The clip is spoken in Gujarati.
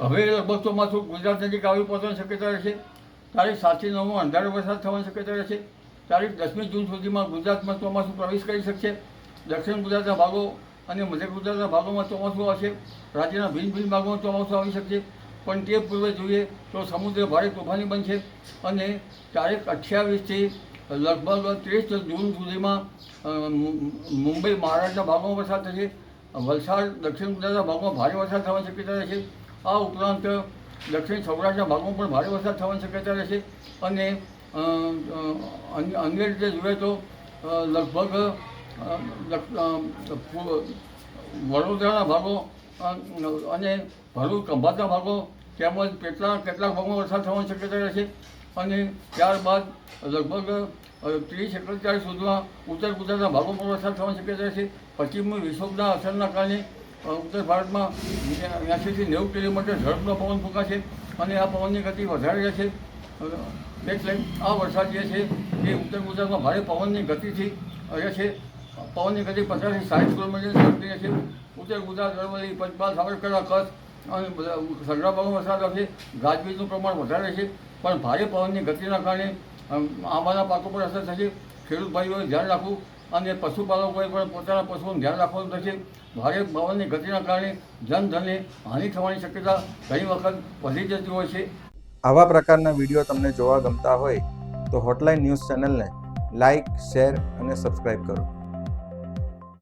હવે લગભગ ચોમાસું ગુજરાત નજીક આવી પહોંચવાની શક્યતા રહેશે. તારીખ સાતથી નવમાં અંધારો વરસાદ થવાની શક્યતા રહેશે. તારીખ દસમી જૂન સુધીમાં ગુજરાતમાં ચોમાસું પ્રવેશ કરી શકશે. દક્ષિણ ગુજરાતના ભાગો અને મધ્ય ગુજરાતના ભાગોમાં ચોમાસું આવશે. રાજ્યના ભિન્ન ભિન્ન ભાગોમાં ચોમાસું આવી શકશે. પણ તે પૂર્વે જોઈએ તો સમુદ્ર ભારે તોફાની બનશે અને તારીખ અઠ્યાવીસથી લગભગ ત્રીસ જૂન સુધીમાં મુંબઈ, મહારાષ્ટ્રના ભાગોમાં વરસાદ થશે. વલસાડ દક્ષિણ ગુજરાતના ભાગમાં ભારે વરસાદ થવાની શક્યતા રહેશે. આ ઉપરાંત દક્ષિણ સૌરાષ્ટ્રના ભાગમાં પણ ભારે વરસાદ થવાની શક્યતા રહેશે અને અન્ય રીતે જોઈએ તો લગભગ વડોદરાના ભાગો અને ભરૂચ, ખંભાતના ભાગો તેમજ કેટલા, કેટલાક ભાગોમાં વરસાદ થવાની શક્યતા રહેશે અને ત્યારબાદ લગભગ ત્રીસ એકત્રીસ સુધીમાં ઉત્તર ગુજરાતના ભાગોમાં વરસાદ થવાની શક્યતા રહેશે. પશ્ચિમ વિક્ષોભના અસરના કારણે ઉત્તર ભારતમાં એંશીથી નેવું કિલોમીટર ઝડપનો પવન ફૂંકાશે અને આ પવનની ગતિ વધારે રહેશે. એટલે આ વરસાદ જે છે એ ઉત્તર ગુજરાતમાં ભારે પવનની ગતિથી રહેશે. પવનની ગતિ પચાસથી સાઠ કિલોમીટર ઝડપી રહેશે. ઉત્તર ગુજરાત, અરવલ્લી, પંચમહાલ, સાબરકાંઠા, કચ્છ અને બધા સગડા ભાગમાં વરસાદ આવશે. ગાજવીજનું પ્રમાણ વધારે છે પણ ભારે પવનની ગતિના કારણે આંબાના પાકો પર અસર થશે. ખેડૂત ભાઈઓએ ધ્યાન રાખવું અને પશુપાલકોએ પણ પોતાના પશુઓનું ધ્યાન રાખવાનું થશે. ભારે પવનની ગતિના કારણે જનધનને હાનિ થવાની શક્યતા ઘણી વખત વધી જતી હોય છે. આવા પ્રકારના વીડિયો તમને જોવા ગમતા હોય તો હોટલાઇન ન્યૂઝ ચેનલને લાઇક શેર અને સબસ્ક્રાઇબ કરો.